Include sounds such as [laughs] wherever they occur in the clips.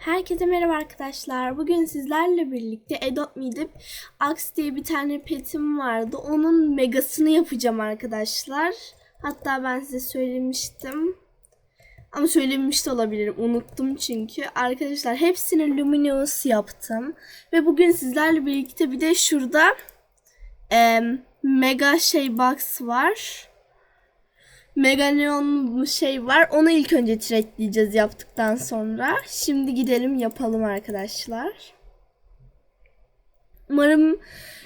Herkese merhaba arkadaşlar. Bugün sizlerle birlikte Adopt Me'de Axe diye bir tane petim vardı. Onun megasını yapacağım arkadaşlar. Hatta ben size söylemiştim. Ama söylemiş de olabilirim. Unuttum çünkü. Arkadaşlar hepsini Luminous yaptım. Ve bugün sizlerle birlikte bir de şurada em, mega şey box var. Mega Neon şey var. Onu ilk önce trackleyeceğiz yaptıktan sonra. Şimdi gidelim yapalım arkadaşlar. Umarım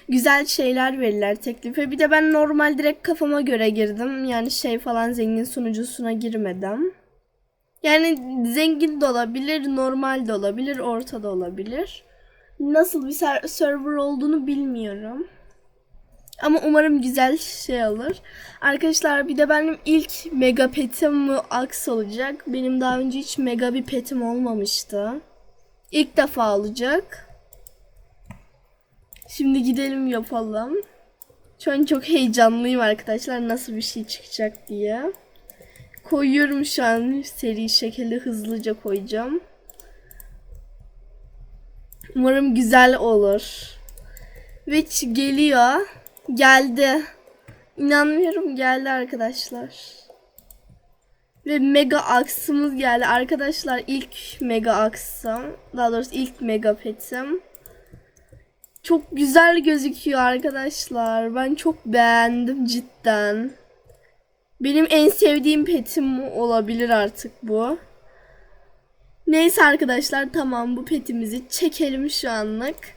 güzel şeyler verirler teklife. Bir de ben normal direkt kafama göre girdim. Yani şey falan zengin sunucusuna girmedim. Yani zengin de olabilir, normal de olabilir, orta da olabilir. Nasıl bir ser- server olduğunu bilmiyorum. Ama umarım güzel şey olur. Arkadaşlar bir de benim ilk mega petim bu aks olacak. Benim daha önce hiç mega bir petim olmamıştı. İlk defa olacak. Şimdi gidelim yapalım. Şu an çok heyecanlıyım arkadaşlar nasıl bir şey çıkacak diye. Koyuyorum şu an seri şekilde hızlıca koyacağım. Umarım güzel olur. Ve geliyor. Geldi. İnanmıyorum geldi arkadaşlar. Ve mega aksımız geldi. Arkadaşlar ilk mega aksım. Daha doğrusu ilk mega petim. Çok güzel gözüküyor arkadaşlar. Ben çok beğendim cidden. Benim en sevdiğim petim olabilir artık bu. Neyse arkadaşlar tamam bu petimizi çekelim şu anlık.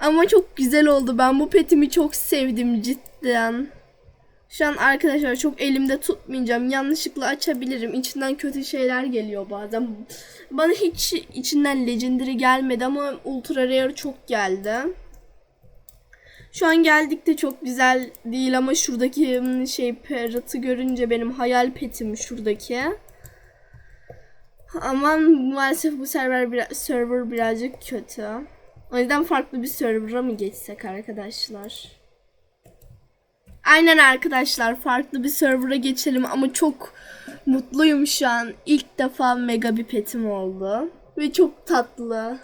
Ama çok güzel oldu. Ben bu petimi çok sevdim cidden. Şu an arkadaşlar çok elimde tutmayacağım. Yanlışlıkla açabilirim. İçinden kötü şeyler geliyor bazen. Bana hiç içinden legendary gelmedi ama ultra rare çok geldi. Şu an geldik de çok güzel değil ama şuradaki şey parrot'ı görünce benim hayal petim şuradaki. Ama maalesef bu server, biraz, server birazcık kötü. O yüzden farklı bir server'a mı geçsek arkadaşlar? Aynen arkadaşlar farklı bir server'a geçelim ama çok mutluyum şu an. İlk defa mega bir petim oldu. Ve çok tatlı.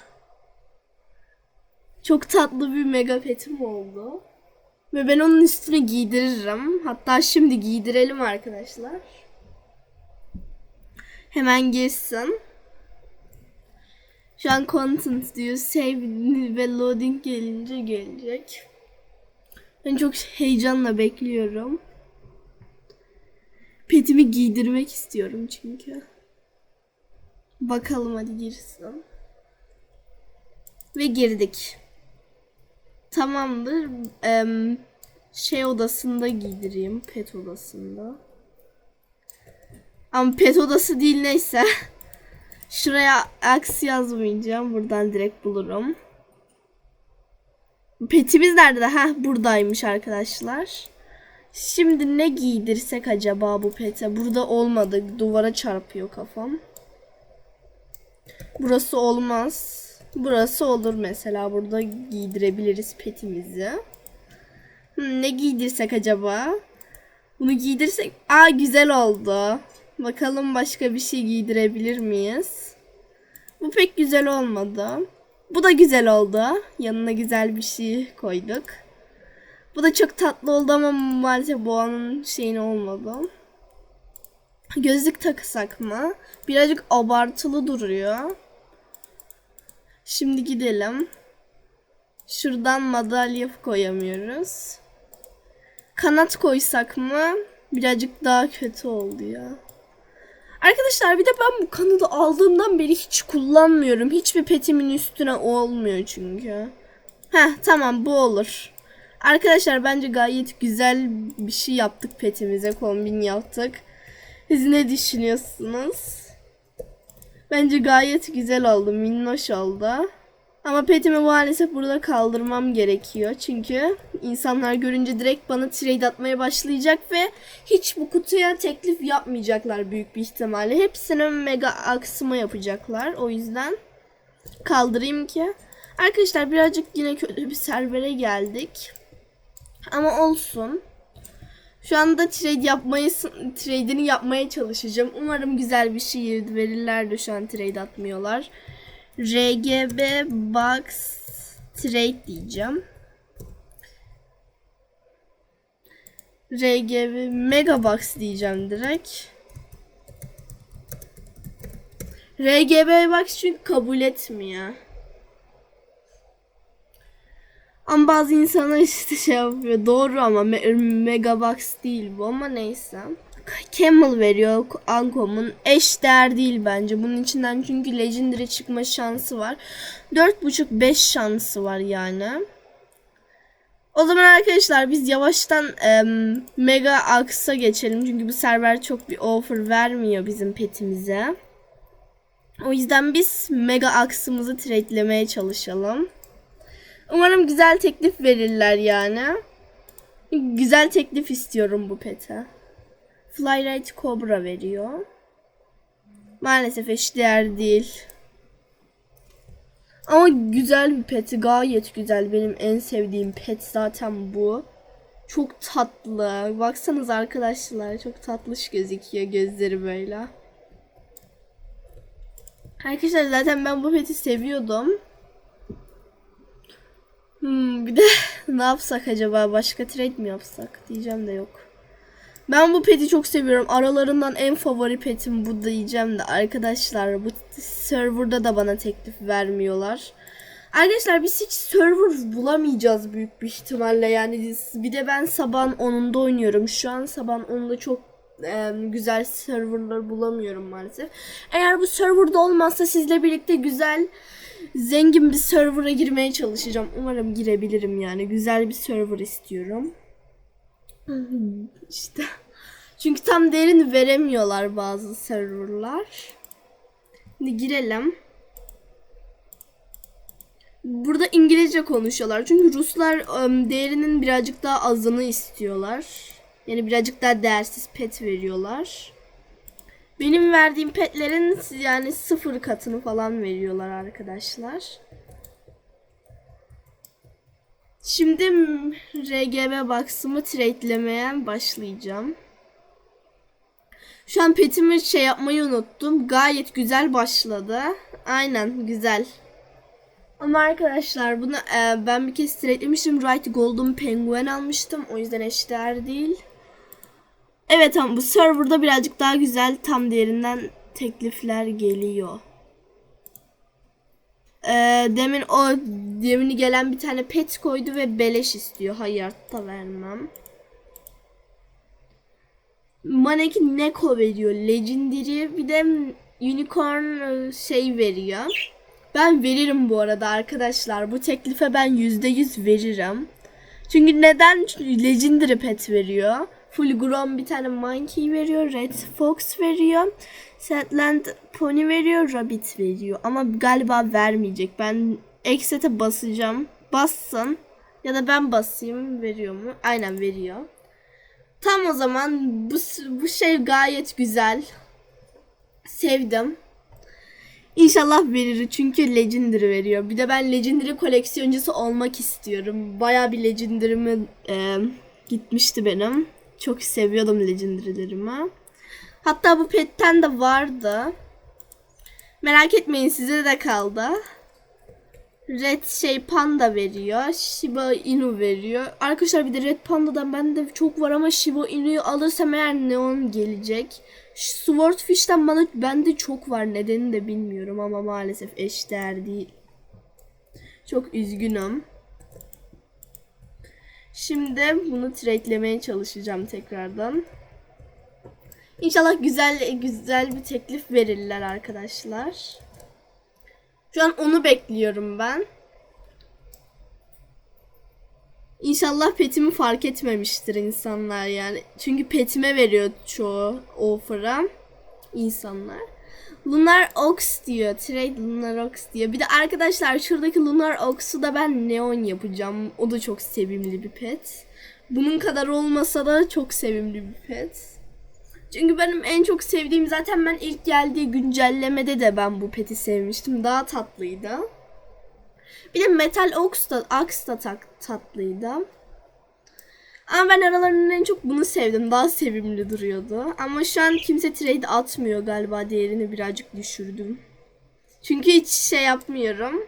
Çok tatlı bir mega petim oldu. Ve ben onun üstüne giydiririm. Hatta şimdi giydirelim arkadaşlar. Hemen girsin. Şu an content diyor. Save ve loading gelince gelecek. Ben çok heyecanla bekliyorum. Petimi giydirmek istiyorum çünkü. Bakalım hadi girsin. Ve girdik. Tamamdır. Em, şey odasında giydireyim. Pet odasında. Ama pet odası değil neyse. [laughs] Şuraya aksi yazmayacağım. Buradan direkt bulurum. Petimiz nerede? Ha buradaymış arkadaşlar. Şimdi ne giydirsek acaba bu pete? Burada olmadı. Duvara çarpıyor kafam. Burası olmaz. Burası olur mesela. Burada giydirebiliriz petimizi. Hmm, ne giydirsek acaba? Bunu giydirsek... Aa güzel oldu. Bakalım başka bir şey giydirebilir miyiz? Bu pek güzel olmadı. Bu da güzel oldu. Yanına güzel bir şey koyduk. Bu da çok tatlı oldu ama maalesef boğanın şeyini olmadı. Gözlük taksak mı? Birazcık abartılı duruyor. Şimdi gidelim. Şuradan madalya koyamıyoruz. Kanat koysak mı? Birazcık daha kötü oldu ya. Arkadaşlar bir de ben bu kanadı aldığımdan beri hiç kullanmıyorum. Hiçbir petimin üstüne olmuyor çünkü. Heh tamam bu olur. Arkadaşlar bence gayet güzel bir şey yaptık petimize. Kombin yaptık. Siz ne düşünüyorsunuz? Bence gayet güzel oldu. Minnoş oldu. Ama petimi maalesef burada kaldırmam gerekiyor. Çünkü insanlar görünce direkt bana trade atmaya başlayacak ve hiç bu kutuya teklif yapmayacaklar büyük bir ihtimalle. Hepsini mega aksıma yapacaklar. O yüzden kaldırayım ki. Arkadaşlar birazcık yine kötü bir servere geldik. Ama olsun. Şu anda trade yapmayı trade'ini yapmaya çalışacağım. Umarım güzel bir şey verirler de şu an trade atmıyorlar. RGB Box Trade diyeceğim. RGB Megabox diyeceğim direkt. RGB Box çünkü kabul etmiyor. Ama bazı insanlar işte şey yapıyor. Doğru ama me- Megabox değil bu ama neyse. Camel veriyor Ankom'un. Eş değer değil bence. Bunun içinden çünkü Legendary çıkma şansı var. 4.5-5 şansı var yani. O zaman arkadaşlar biz yavaştan em, Mega Ax'a geçelim. Çünkü bu server çok bir offer vermiyor bizim petimize. O yüzden biz Mega Ax'ımızı trade'lemeye çalışalım. Umarım güzel teklif verirler yani. Güzel teklif istiyorum bu pete. Flyrate Cobra veriyor. Maalesef eşdeğer değil. Ama güzel bir pet. Gayet güzel. Benim en sevdiğim pet zaten bu. Çok tatlı. Baksanız arkadaşlar. Çok tatlış gözüküyor gözleri böyle. Arkadaşlar zaten ben bu peti seviyordum. Hmm, bir de [laughs] ne yapsak acaba? Başka trade mi yapsak? Diyeceğim de yok. Ben bu peti çok seviyorum. Aralarından en favori petim bu diyeceğim de arkadaşlar bu serverda da bana teklif vermiyorlar. Arkadaşlar biz hiç server bulamayacağız büyük bir ihtimalle yani bir de ben sabahın 10'unda oynuyorum. Şu an sabahın 10'da çok e, güzel serverlar bulamıyorum maalesef. Eğer bu serverda olmazsa sizle birlikte güzel zengin bir server'a girmeye çalışacağım. Umarım girebilirim yani. Güzel bir server istiyorum. [laughs] İşte. Çünkü tam değerini veremiyorlar bazı serverlar. Şimdi girelim. Burada İngilizce konuşuyorlar. Çünkü Ruslar ım, değerinin birazcık daha azını istiyorlar. Yani birazcık daha değersiz pet veriyorlar. Benim verdiğim petlerin yani sıfır katını falan veriyorlar arkadaşlar. Şimdi RGB Box'ımı trade'lemeye başlayacağım. Şu an petimi şey yapmayı unuttum. Gayet güzel başladı. Aynen güzel. Ama arkadaşlar bunu e, ben bir kez trade'lemiştim. Right Golden Penguin almıştım. O yüzden eşdeğer değil. Evet ama bu serverda birazcık daha güzel tam değerinden teklifler geliyor. Ee, demin o demin gelen bir tane pet koydu ve beleş istiyor. Hayatta vermem. Maneki Neko veriyor. Legendary bir de Unicorn e, şey veriyor. Ben veririm bu arada arkadaşlar. Bu teklife ben %100 veririm. Çünkü neden? Çünkü Legendary pet veriyor. Full grown bir tane monkey veriyor. Red fox veriyor. Setland pony veriyor. Rabbit veriyor. Ama galiba vermeyecek. Ben exit'e basacağım. Bassın. Ya da ben basayım. Veriyor mu? Aynen veriyor. Tam o zaman bu, bu şey gayet güzel. Sevdim. İnşallah verir çünkü Legendary veriyor. Bir de ben Legendary koleksiyoncusu olmak istiyorum. Baya bir Legendary'mi e, gitmişti benim. Çok seviyordum Legendary'lerimi. Hatta bu petten de vardı. Merak etmeyin size de kaldı. Red şey panda veriyor. Shiba Inu veriyor. Arkadaşlar bir de Red Panda'dan bende çok var ama Shiba Inu'yu alırsam eğer Neon gelecek. Swordfish'ten bana bende çok var. Nedenini de bilmiyorum ama maalesef eşdeğer değil. Çok üzgünüm. Şimdi bunu trade'lemeye çalışacağım tekrardan. İnşallah güzel güzel bir teklif verirler arkadaşlar. Şu an onu bekliyorum ben. İnşallah petimi fark etmemiştir insanlar yani. Çünkü petime veriyor çoğu offer'a insanlar. Lunar Ox diyor. Trade Lunar Ox diyor. Bir de arkadaşlar şuradaki Lunar Ox'u da ben neon yapacağım. O da çok sevimli bir pet. Bunun kadar olmasa da çok sevimli bir pet. Çünkü benim en çok sevdiğim zaten ben ilk geldiği güncellemede de ben bu peti sevmiştim. Daha tatlıydı. Bir de Metal Ox da, Axe da tatlıydı. Ama ben aralarından en çok bunu sevdim. Daha sevimli duruyordu. Ama şu an kimse trade atmıyor galiba. Değerini birazcık düşürdüm. Çünkü hiç şey yapmıyorum.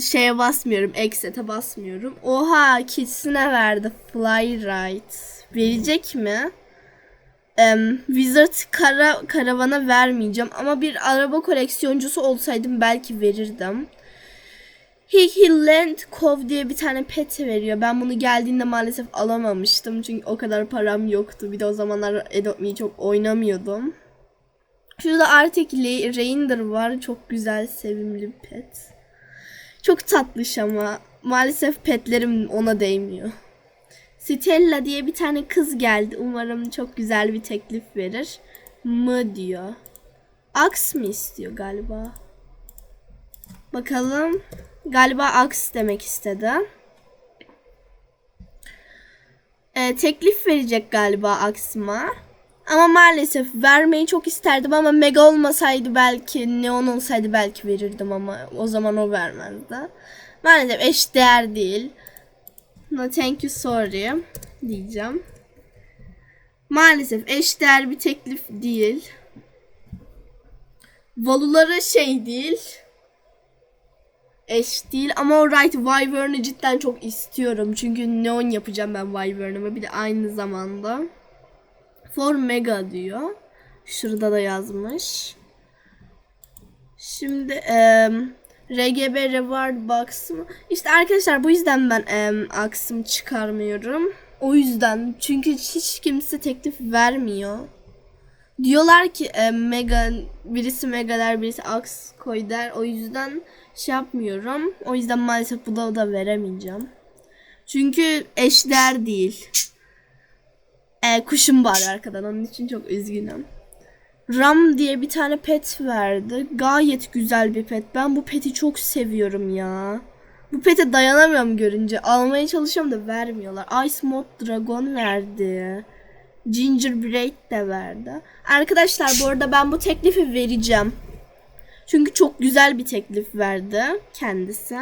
Şeye basmıyorum. Exit'e basmıyorum. Oha kitsine verdi. Flyride. Verecek mi? Em, Wizard kara, karavana vermeyeceğim. Ama bir araba koleksiyoncusu olsaydım belki verirdim. Hickland Cove diye bir tane pet veriyor. Ben bunu geldiğinde maalesef alamamıştım. Çünkü o kadar param yoktu. Bir de o zamanlar Adopt Me'yi çok oynamıyordum. Şurada Le- Reindeer var. Çok güzel, sevimli bir pet. Çok tatlış ama maalesef petlerim ona değmiyor. Stella diye bir tane kız geldi. Umarım çok güzel bir teklif verir. Mı diyor. Aks mı istiyor galiba? Bakalım. Galiba aks demek istedi. Ee, teklif verecek galiba aksıma. Ama maalesef vermeyi çok isterdim ama mega olmasaydı belki neon olsaydı belki verirdim ama o zaman o vermezdi. Maalesef eş değer değil. No thank you sorry diyeceğim. Maalesef eş değer bir teklif değil. Valuları şey değil. Eş değil ama o Right Wyvern'ı cidden çok istiyorum. Çünkü neon yapacağım ben Wyvern'ıma bir de aynı zamanda. For Mega diyor. Şurada da yazmış. Şimdi em, RGB Reward Box mı? İşte arkadaşlar bu yüzden ben em, aksım çıkarmıyorum. O yüzden çünkü hiç kimse teklif vermiyor. Diyorlar ki e, mega birisi mega der birisi aks koy der. O yüzden şey yapmıyorum. O yüzden maalesef bu da, veremeyeceğim. Çünkü eşdeğer değil. E, kuşum var arkadan onun için çok üzgünüm. Ram diye bir tane pet verdi. Gayet güzel bir pet. Ben bu peti çok seviyorum ya. Bu pete dayanamıyorum görünce. Almaya çalışıyorum da vermiyorlar. Ice Mod Dragon verdi. Gingerbread de verdi. Arkadaşlar bu arada ben bu teklifi vereceğim. Çünkü çok güzel bir teklif verdi kendisi.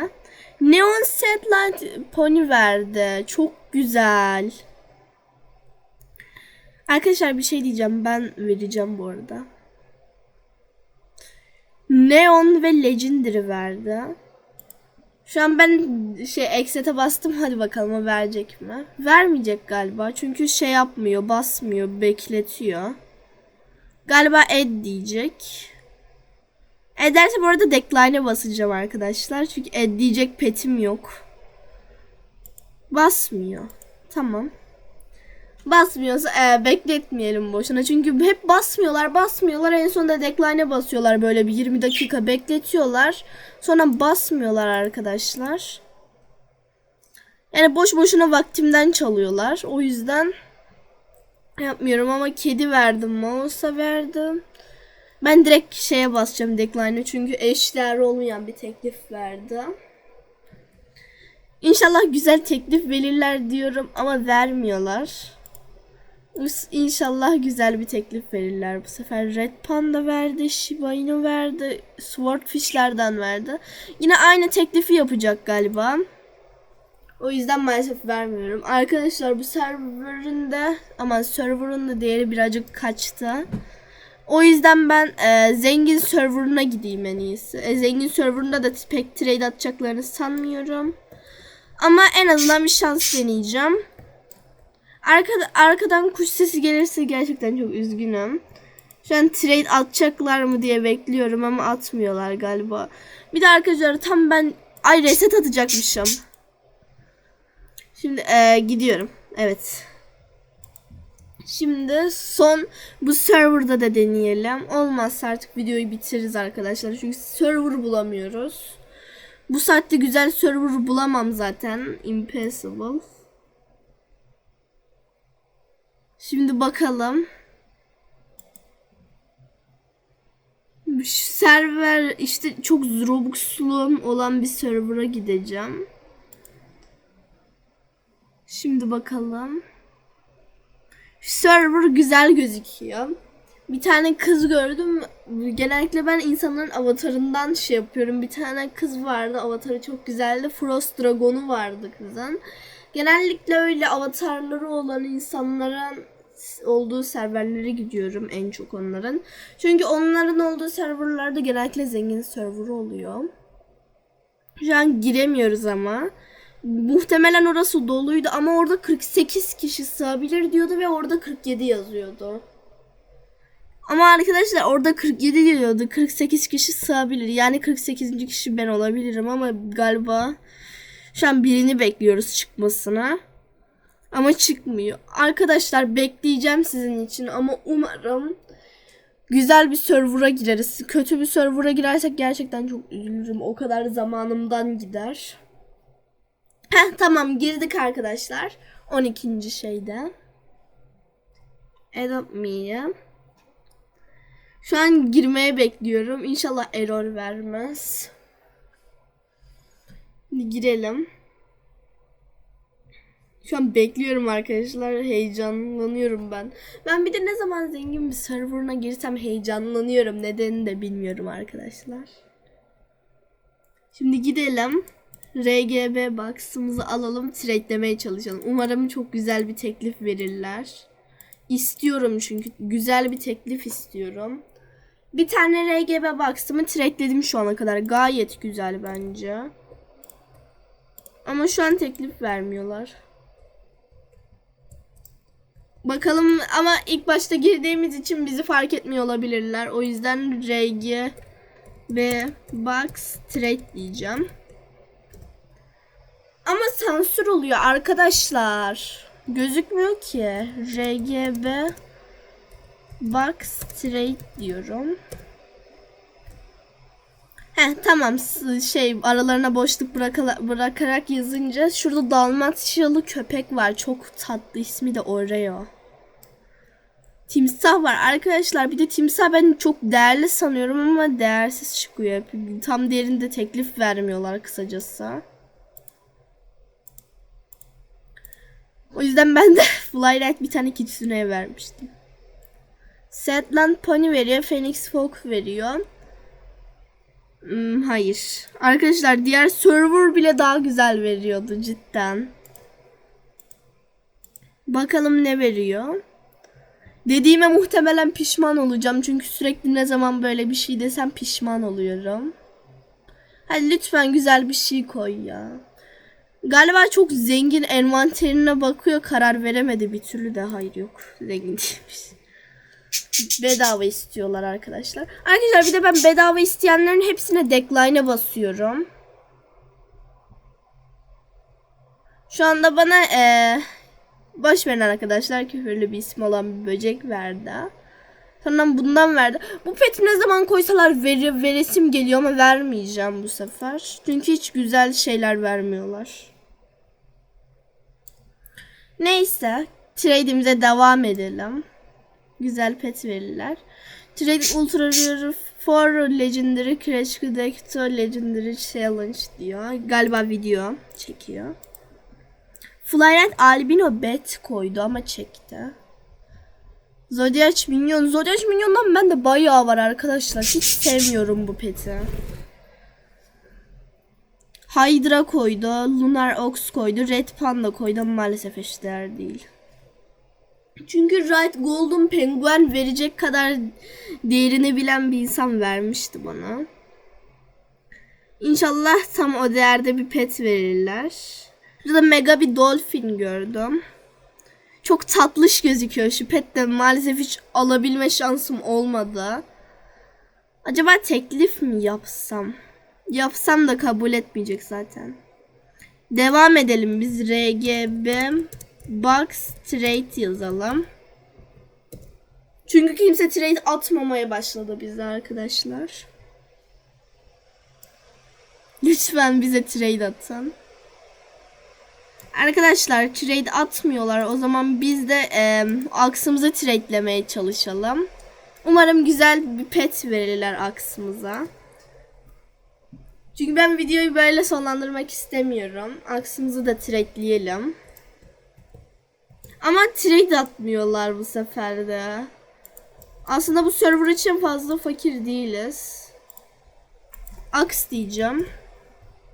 Neon Satellite Pony verdi. Çok güzel. Arkadaşlar bir şey diyeceğim. Ben vereceğim bu arada. Neon ve Legendary verdi. Şu an ben şey Exit'e bastım. Hadi bakalım o verecek mi? Vermeyecek galiba. Çünkü şey yapmıyor, basmıyor, bekletiyor. Galiba ed diyecek. Ederse bu arada decline'e basacağım arkadaşlar. Çünkü ed diyecek petim yok. Basmıyor. Tamam. Basmıyorsa e, bekletmeyelim boşuna. Çünkü hep basmıyorlar basmıyorlar. En sonunda decline'e basıyorlar. Böyle bir 20 dakika bekletiyorlar. Sonra basmıyorlar arkadaşlar. Yani boş boşuna vaktimden çalıyorlar. O yüzden yapmıyorum ama kedi verdim. Mouse'a verdim. Ben direkt şeye basacağım decline'e. Çünkü eşler olmayan bir teklif verdi. İnşallah güzel teklif verirler diyorum ama vermiyorlar. İnşallah güzel bir teklif verirler bu sefer. Red Panda verdi, Shiba Inu verdi, Swordfish'lerden verdi. Yine aynı teklifi yapacak galiba. O yüzden maalesef vermiyorum. Arkadaşlar bu serverın da ama serverın da değeri birazcık kaçtı. O yüzden ben e, zengin serverına gideyim en iyisi. E, zengin serverında da pek trade atacaklarını sanmıyorum. Ama en azından bir şans deneyeceğim. Arkada, arkadan kuş sesi gelirse gerçekten çok üzgünüm. Şu an trade atacaklar mı diye bekliyorum ama atmıyorlar galiba. Bir de arkadaşlar tam ben ay reset atacakmışım. Şimdi e, gidiyorum. Evet. Şimdi son bu serverda da deneyelim. Olmazsa artık videoyu bitiririz arkadaşlar. Çünkü server bulamıyoruz. Bu saatte güzel server bulamam zaten. Impossible. Şimdi bakalım. Server işte çok Robux'lu olan bir server'a gideceğim. Şimdi bakalım. Server güzel gözüküyor. Bir tane kız gördüm. Genellikle ben insanların avatarından şey yapıyorum. Bir tane kız vardı. Avatarı çok güzeldi. Frost Dragon'u vardı kızın. Genellikle öyle avatarları olan insanlara olduğu serverlere gidiyorum en çok onların. Çünkü onların olduğu serverlarda genellikle zengin server oluyor. Şu an giremiyoruz ama. Muhtemelen orası doluydu ama orada 48 kişi sığabilir diyordu ve orada 47 yazıyordu. Ama arkadaşlar orada 47 diyordu. 48 kişi sığabilir. Yani 48. kişi ben olabilirim ama galiba şu an birini bekliyoruz çıkmasına. Ama çıkmıyor. Arkadaşlar bekleyeceğim sizin için ama umarım güzel bir server'a gireriz. Kötü bir server'a girersek gerçekten çok üzülürüm. O kadar zamanımdan gider. Heh tamam girdik arkadaşlar. 12. şeyde. Adopt me'ye. Şu an girmeye bekliyorum. İnşallah error vermez. Şimdi girelim. Şu an bekliyorum arkadaşlar. Heyecanlanıyorum ben. Ben bir de ne zaman zengin bir serverına girsem heyecanlanıyorum. Nedenini de bilmiyorum arkadaşlar. Şimdi gidelim. RGB box'ımızı alalım. Trade'lemeye çalışalım. Umarım çok güzel bir teklif verirler. İstiyorum çünkü. Güzel bir teklif istiyorum. Bir tane RGB box'ımı trade'ledim şu ana kadar. Gayet güzel bence. Ama şu an teklif vermiyorlar. Bakalım ama ilk başta girdiğimiz için bizi fark etmiyor olabilirler. O yüzden RG ve box trade diyeceğim. Ama sansür oluyor arkadaşlar. Gözükmüyor ki. RGB box trade diyorum. Heh tamam şey aralarına boşluk bırakarak yazınca şurada Dalmaçyalı köpek var. Çok tatlı ismi de Oreo. Timsah var arkadaşlar. Bir de timsah ben çok değerli sanıyorum ama değersiz çıkıyor. Tam değerinde teklif vermiyorlar kısacası. O yüzden ben de [laughs] Flylight bir tane kitsuneye vermiştim. Setland Pony veriyor. Phoenix Folk veriyor. Hmm, hayır. Arkadaşlar diğer server bile daha güzel veriyordu cidden. Bakalım ne veriyor. Dediğime muhtemelen pişman olacağım. Çünkü sürekli ne zaman böyle bir şey desem pişman oluyorum. Hadi lütfen güzel bir şey koy ya. Galiba çok zengin envanterine bakıyor karar veremedi bir türlü de hayır yok zengin değilmiş. Bedava istiyorlar arkadaşlar. Arkadaşlar bir de ben bedava isteyenlerin hepsine decline'e basıyorum. Şu anda bana eee boş verin arkadaşlar küfürlü bir isim olan bir böcek verdi. Sonra bundan verdi. Bu peti ne zaman koysalar veri, veresim geliyor ama vermeyeceğim bu sefer. Çünkü hiç güzel şeyler vermiyorlar. Neyse. Trade'imize devam edelim. Güzel pet verirler. Trade Ultra Rare for Legendary Crash Detector Legendary Challenge diyor. Galiba video çekiyor. Flylight Albino Bet koydu ama çekti. Zodiac Minyon. Zodiac Minyon'dan ben de bayağı var arkadaşlar. Hiç sevmiyorum bu peti. Hydra koydu. Lunar Ox koydu. Red Panda koydu ama maalesef eşdeğer değil. Çünkü Right Golden Penguin verecek kadar değerini bilen bir insan vermişti bana. İnşallah tam o değerde bir pet verirler. Burada mega bir dolphin gördüm. Çok tatlış gözüküyor şu pet de maalesef hiç alabilme şansım olmadı. Acaba teklif mi yapsam? Yapsam da kabul etmeyecek zaten. Devam edelim biz RGB Box Trade yazalım. Çünkü kimse trade atmamaya başladı bize arkadaşlar. Lütfen bize trade atın. Arkadaşlar trade atmıyorlar. O zaman biz de e, aksımızı trade'lemeye çalışalım. Umarım güzel bir pet verirler aksımıza. Çünkü ben videoyu böyle sonlandırmak istemiyorum. Aksımızı da trade'leyelim. Ama trade atmıyorlar bu sefer de. Aslında bu server için fazla fakir değiliz. Aks diyeceğim.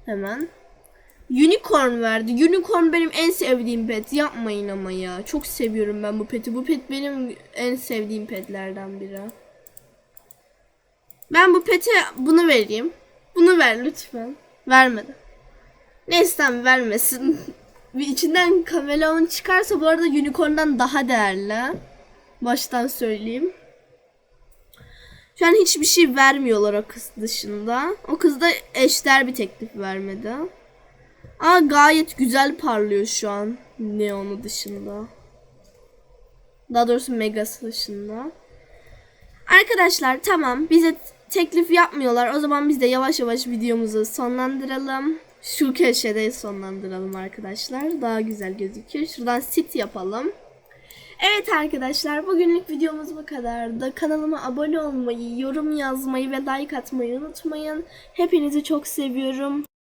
Hemen. Unicorn verdi. Unicorn benim en sevdiğim pet. Yapmayın ama ya. Çok seviyorum ben bu peti. Bu pet benim en sevdiğim petlerden biri. Ben bu pete bunu vereyim. Bunu ver lütfen. Vermedi. Neyse tamam vermesin. [laughs] Bir içinden kameleon çıkarsa bu arada unicorn'dan daha değerli. Baştan söyleyeyim. Şu an hiçbir şey vermiyorlar o kız dışında. O kız da eşler bir teklif vermedi. Aa gayet güzel parlıyor şu an Neon'u dışında. Daha doğrusu Megası dışında. Arkadaşlar tamam bize teklif yapmıyorlar. O zaman biz de yavaş yavaş videomuzu sonlandıralım. Şu köşede sonlandıralım arkadaşlar. Daha güzel gözüküyor. Şuradan sit yapalım. Evet arkadaşlar bugünlük videomuz bu kadardı. Kanalıma abone olmayı, yorum yazmayı ve like atmayı unutmayın. Hepinizi çok seviyorum.